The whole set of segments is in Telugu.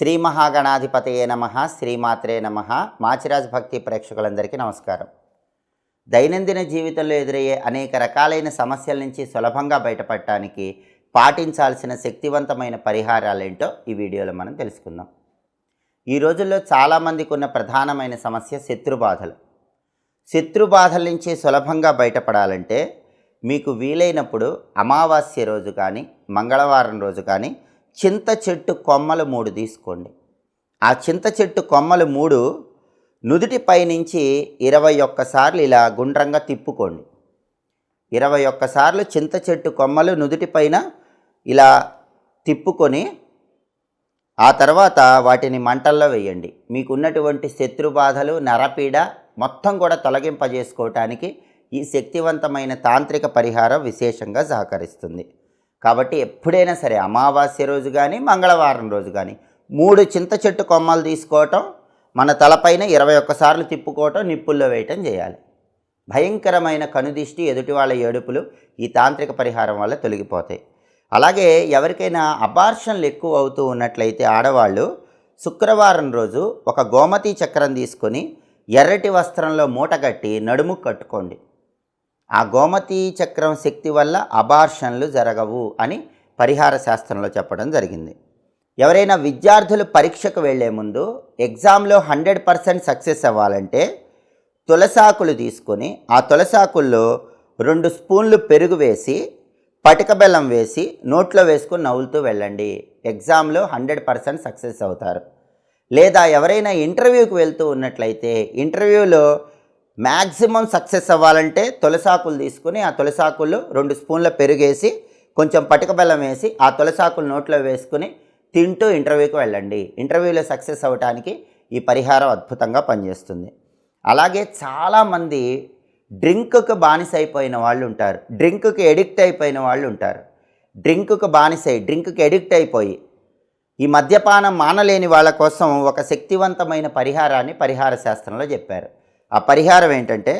శ్రీ మహాగణాధిపతయే నమ శ్రీమాత్రే నమ. మాచిరాజ్ భక్తి ప్రేక్షకులందరికీ నమస్కారం. దైనందిన జీవితంలో ఎదురయ్యే అనేక రకాలైన సమస్యల నుంచి సులభంగా బయటపడటానికి పాటించాల్సిన శక్తివంతమైన పరిహారాలేంటో ఈ వీడియోలో మనం తెలుసుకుందాం. ఈ రోజుల్లో చాలామందికి ఉన్న ప్రధానమైన సమస్య శత్రుబాధలు శత్రుబాధల నుంచి సులభంగా బయటపడాలంటే మీకు వీలైనప్పుడు అమావాస్య రోజు కానీ మంగళవారం రోజు కానీ చింత చెట్టు కొమ్మలు మూడు తీసుకోండి. ఆ చింత చెట్టు కొమ్మలు మూడు నుదుటి పైనుంచి ఇరవై ఒక్కసార్లు ఇలా గుండ్రంగా తిప్పుకోండి. ఇరవై ఒక్కసార్లు చింత చెట్టు కొమ్మలు నుదుటి పైన ఇలా తిప్పుకొని ఆ తర్వాత వాటిని మంటల్లో వేయండి. మీకున్నటువంటి శత్రు బాధలు నరపీడ మొత్తం కూడా తొలగింపజేసుకోవటానికి ఈ శక్తివంతమైన తాంత్రిక పరిహారం విశేషంగా సహకరిస్తుంది. కాబట్టి ఎప్పుడైనా సరే అమావాస్య రోజు కానీ మంగళవారం రోజు కానీ మూడు చింత చెట్టు కొమ్మలు తీసుకోవటం మన తలపైన ఇరవై ఒక్కసార్లు తిప్పుకోవటం నిప్పుల్లో వేయటం చేయాలి. భయంకరమైన కనుదిష్టి ఎదుటి వాళ్ళ ఏడుపులు ఈ తాంత్రిక పరిహారం వల్ల తొలగిపోతాయి. అలాగే ఎవరికైనా అబార్షన్లు ఎక్కువ అవుతూ ఉన్నట్లయితే ఆడవాళ్ళు శుక్రవారం రోజు ఒక గోమతి చక్రం తీసుకొని ఎర్రటి వస్త్రంలో మూటగట్టి నడుము కట్టుకోండి. ఆ గోమతి చక్రం శక్తి వల్ల అబార్షన్లు జరగవు అని పరిహార శాస్త్రంలో చెప్పడం జరిగింది. ఎవరైనా విద్యార్థులు పరీక్షకు వెళ్ళే ముందు ఎగ్జామ్లో హండ్రెడ్ పర్సెంట్ సక్సెస్ అవ్వాలంటే తులసాకులు తీసుకొని ఆ తులసాకుల్లో రెండు స్పూన్లు పెరుగు వేసి పటిక బెల్లం వేసి నోట్లో వేసుకుని నవ్వులుతూ వెళ్ళండి. ఎగ్జామ్లో హండ్రెడ్ పర్సెంట్ సక్సెస్ అవుతారు. లేదా ఎవరైనా ఇంటర్వ్యూకి వెళ్తూ ఉన్నట్లయితే ఇంటర్వ్యూలో మ్యాక్సిమం సక్సెస్ అవ్వాలంటే తులసాకులు తీసుకుని ఆ తులసాకులు రెండు స్పూన్ల పెరుగేసి కొంచెం పటిక బెల్లం వేసి ఆ తులసాకులు నోట్లో వేసుకుని తింటూ ఇంటర్వ్యూకి వెళ్ళండి. ఇంటర్వ్యూలో సక్సెస్ అవ్వడానికి ఈ పరిహారం అద్భుతంగా పనిచేస్తుంది. అలాగే చాలామంది డ్రింక్కు బానిస అయిపోయిన వాళ్ళు ఉంటారు. డ్రింక్కి ఎడిక్ట్ అయిపోయిన వాళ్ళు ఉంటారు. డ్రింక్కు బానిసై డ్రింక్కి ఎడిక్ట్ అయిపోయి ఈ మద్యపానం మానలేని వాళ్ళ కోసం ఒక శక్తివంతమైన పరిహారాన్ని పరిహార శాస్త్రంలో చెప్పారు. ఆ పరిహారం ఏంటంటే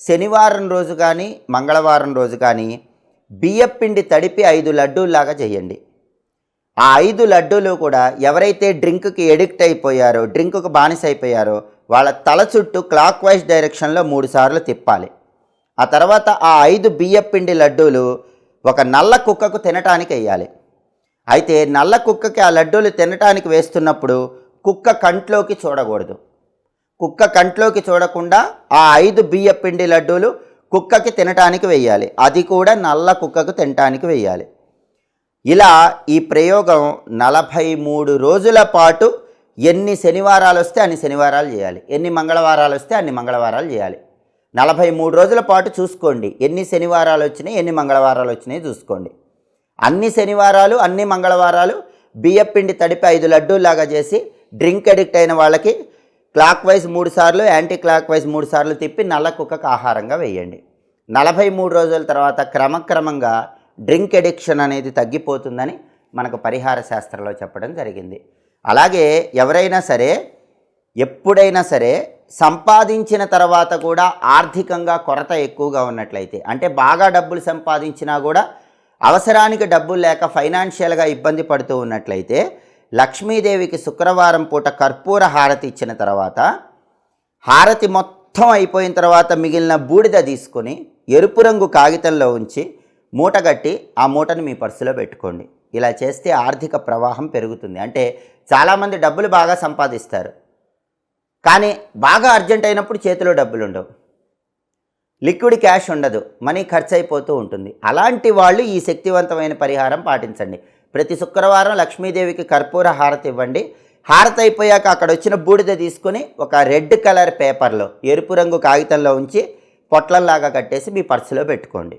శనివారం రోజు కానీ మంగళవారం రోజు కానీ బియ్యపిండి తడిపి ఐదు లడ్డూల్లాగా చేయండి. ఆ ఐదు లడ్డూలు కూడా ఎవరైతే డ్రింక్కి ఎడిక్ట్ అయిపోయారో డ్రింక్కు బానిస అయిపోయారో వాళ్ళ తల చుట్టూ క్లాక్ వైజ్ డైరెక్షన్లో మూడు సార్లు తిప్పాలి. ఆ తర్వాత ఆ ఐదు బియ్యపిండి లడ్డూలు ఒక నల్ల కుక్కకు తినటానికి వేయాలి. అయితే నల్ల కుక్కకి ఆ లడ్డూలు తినటానికి వేస్తున్నప్పుడు కుక్క కంట్లోకి చూడకూడదు. కుక్క కంట్లోకి చూడకుండా ఆ ఐదు బియ్య పిండి లడ్డూలు కుక్కకి తినటానికి వెయ్యాలి. అది కూడా నల్ల కుక్కకు తినటానికి వెయ్యాలి. ఇలా ఈ ప్రయోగం నలభై మూడు రోజుల పాటు ఎన్ని శనివారాలు వస్తే అన్ని శనివారాలు చేయాలి. ఎన్ని మంగళవారాలు వస్తే అన్ని మంగళవారాలు చేయాలి. నలభై మూడు రోజుల పాటు చూసుకోండి. ఎన్ని శనివారాలు వచ్చినాయి ఎన్ని మంగళవారాలు వచ్చినాయి చూసుకోండి. అన్ని శనివారాలు అన్ని మంగళవారాలు బియ్యపిండి తడిపి ఐదు లడ్డూలాగా చేసి డ్రింక్ అడిక్ట్ అయిన వాళ్ళకి క్లాక్ వైజ్ మూడు సార్లు యాంటీ క్లాక్ వైజ్ మూడు సార్లు తిప్పి నల్ల కుక్కకు ఆహారంగా వేయండి. నలభై మూడు రోజుల తర్వాత క్రమక్రమంగా డ్రింక్ ఎడిక్షన్ అనేది తగ్గిపోతుందని మనకు పరిహార శాస్త్రంలో చెప్పడం జరిగింది. అలాగే ఎవరైనా సరే ఎప్పుడైనా సరే సంపాదించిన తర్వాత కూడా ఆర్థికంగా కొరత ఎక్కువగా ఉన్నట్లయితే అంటే బాగా డబ్బులు సంపాదించినా కూడా అవసరానికి డబ్బులు లేక ఫైనాన్షియల్గా ఇబ్బంది పడుతూ ఉన్నట్లయితే లక్ష్మీదేవికి శుక్రవారం పూట కర్పూర హారతి ఇచ్చిన తర్వాత హారతి మొత్తం అయిపోయిన తర్వాత మిగిలిన బూడిద తీసుకొని ఎరుపు రంగు కాగితంలో ఉంచి మూటగట్టి ఆ మూటను మీ పర్సులో పెట్టుకోండి. ఇలా చేస్తే ఆర్థిక ప్రవాహం పెరుగుతుంది. అంటే చాలామంది డబ్బులు బాగా సంపాదిస్తారు. కానీ బాగా అర్జెంట్ అయినప్పుడు చేతిలో డబ్బులు ఉండవు. లిక్విడ్ క్యాష్ ఉండదు. మనీ ఖర్చు అయిపోతూ ఉంటుంది. అలాంటి వాళ్ళు ఈ శక్తివంతమైన పరిహారం పాటించండి. ప్రతి శుక్రవారం లక్ష్మీదేవికి కర్పూర హారతి ఇవ్వండి. హారతి అయిపోయాక అక్కడ వచ్చిన బూడిద తీసుకొని ఒక రెడ్ కలర్ పేపర్లో ఎరుపు రంగు కాగితంలో ఉంచి పొట్లంలాగా కట్టేసి మీ పర్సులో పెట్టుకోండి.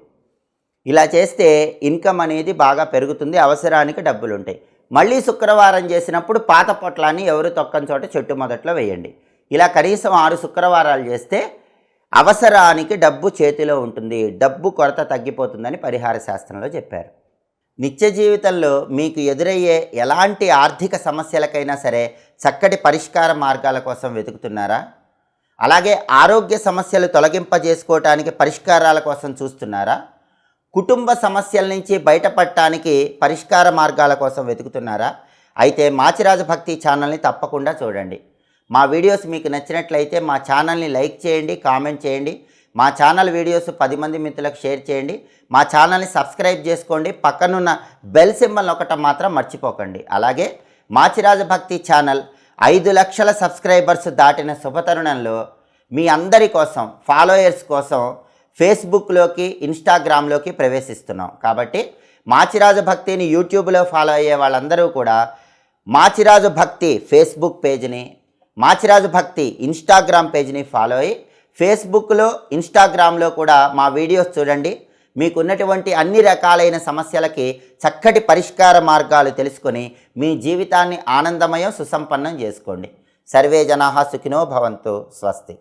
ఇలా చేస్తే ఇన్కమ్ అనేది బాగా పెరుగుతుంది అవసరానికి డబ్బులు ఉంటాయి మళ్ళీ శుక్రవారం చేసినప్పుడు పాత పొట్లాన్ని ఎవరు తొక్కని చోట చెట్టు మొదట్లో వేయండి. ఇలా కనీసం ఆరు శుక్రవారాలు చేస్తే అవసరానికి డబ్బు చేతిలో ఉంటుంది డబ్బు కొరత తగ్గిపోతుందని పరిహార శాస్త్రంలో చెప్పారు. నిత్య జీవితంలో మీకు ఎదురయ్యే ఎలాంటి ఆర్థిక సమస్యలకైనా సరే చక్కటి పరిష్కార మార్గాల కోసం వెతుకుతున్నారా? అలాగే ఆరోగ్య సమస్యలు తొలగింపజేసుకోవటానికి పరిష్కారాల కోసం చూస్తున్నారా? కుటుంబ సమస్యల నుంచి బయటపడటానికి పరిష్కార మార్గాల కోసం వెతుకుతున్నారా? అయితే మాచిరాజు భక్తి ఛానల్ని తప్పకుండా చూడండి. మా వీడియోస్ మీకు నచ్చినట్లయితే మా ఛానల్ని లైక్ చేయండి కామెంట్ చేయండి. మా ఛానల్ వీడియోస్ పది మంది మిత్రులకు షేర్ చేయండి. మా ఛానల్ని సబ్స్క్రైబ్ చేసుకోండి. పక్కనున్న బెల్ సింబల్ ఒకటం మాత్రం మర్చిపోకండి. అలాగే మాచిరాజు భక్తి ఛానల్ ఐదు లక్షల సబ్స్క్రైబర్స్ దాటిన శుభతరుణంలో మీ అందరి కోసం ఫాలోయర్స్ కోసం ఫేస్బుక్లోకి ఇన్స్టాగ్రామ్లోకి ప్రవేశిస్తున్నాం. కాబట్టి మాచిరాజు భక్తిని యూట్యూబ్లో ఫాలో అయ్యే వాళ్ళందరూ కూడా మాచిరాజు భక్తి ఫేస్బుక్ పేజ్ని మాచిరాజు భక్తి ఇన్స్టాగ్రామ్ పేజ్ని ఫాలో అయ్యి ఫేస్బుక్లో ఇన్స్టాగ్రామ్లో కూడా మా వీడియోస్ చూడండి. మీకున్నటువంటి అన్ని రకాలైన సమస్యలకి చక్కటి పరిష్కార మార్గాలు తెలుసుకొని మీ జీవితాన్ని ఆనందమయం సుసంపన్నం చేసుకోండి. సర్వే జనా సుఖినో భవంతు. స్వస్తి.